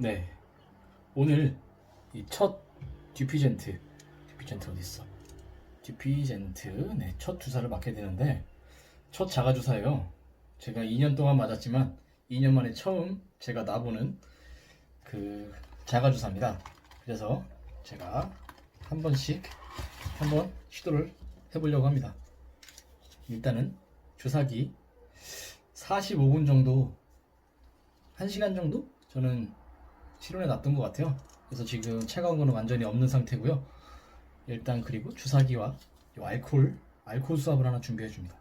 네. 오늘 이 첫 듀피젠트, 듀피젠트 어디 있어? 듀피젠트, 네, 첫 주사를 맞게 되는데 첫 자가 주사예요. 제가 2년 동안 맞았지만 2년 만에 처음 제가 놔보는 그 자가 주사입니다. 그래서 제가 한 번씩 한번 시도를 해보려고 합니다. 일단은 주사기 45분 정도, 1시간 정도 저는 실온에 놔둔 것 같아요. 그래서 지금 차가운 거는 완전히 없는 상태고요. 일단 그리고 주사기와 이 알코올, 알코올 수압을 하나 준비해 줍니다.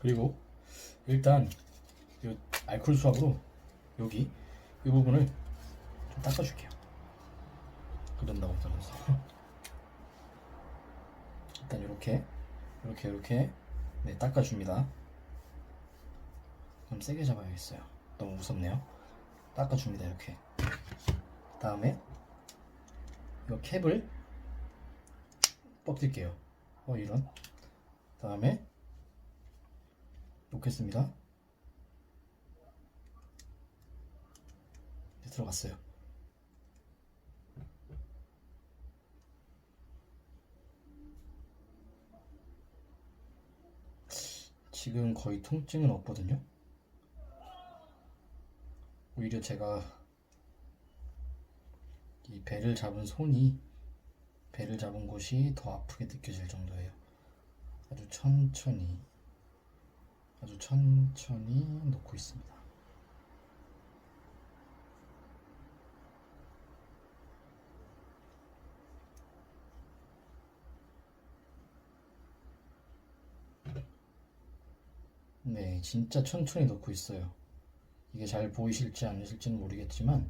그리고 일단 이 알코올 수압으로 여기 이 부분을 좀 닦아줄게요. 그런다고 떨어서 일단 이렇게 이렇게 이렇게 네 닦아줍니다. 그럼 세게 잡아야겠어요. 너무 무섭네요. 닦아줍니다 이렇게. 다음에 이거 캡을 뻗을게요. 어 이런. 다음에 놓겠습니다. 들어갔어요. 지금 거의 통증은 없거든요. 오히려 제가 이 배를 잡은 손이 배를 잡은 곳이 더 아프게 느껴질 정도예요. 아주 천천히, 아주 천천히 놓고 있습니다. 네, 진짜 천천히 놓고 있어요. 이게 잘 보이실지 않으실지는 모르겠지만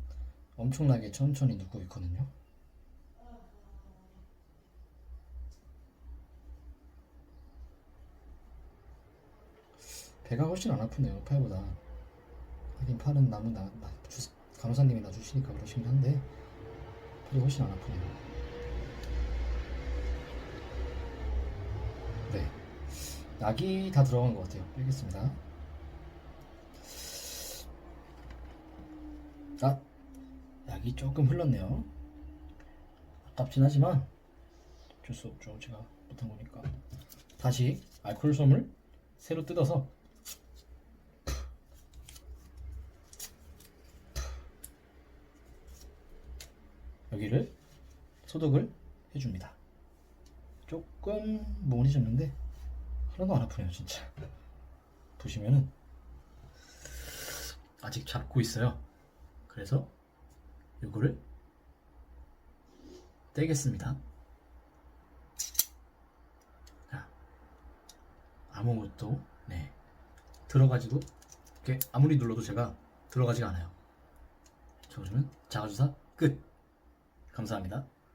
엄청나게 천천히 눕고 있거든요. 배가 훨씬 안 아프네요, 팔보다. 하긴 팔은 남은 나, 나 주, 간호사님이 놔주시니까 그러시긴 한데 팔이 훨씬 안 아프네요. 네, 약이 다 들어간 것 같아요. 빼겠습니다. 아, 약이 조금 흘렀네요. 아깝진 하지만 어쩔 수 없죠. 제가 못한 거니까. 다시 알코올 솜을 새로 뜯어서 여기를 소독을 해줍니다. 조금 몽해졌는데 하나도 안 아프네요, 진짜. 보시면은 아직 잡고 있어요. 그래서 이거를 떼겠습니다. 자, 아무것도 네 들어가지도 이렇게 아무리 눌러도 제가 들어가지가 않아요. 자, 그러면 자가주사 끝. 감사합니다.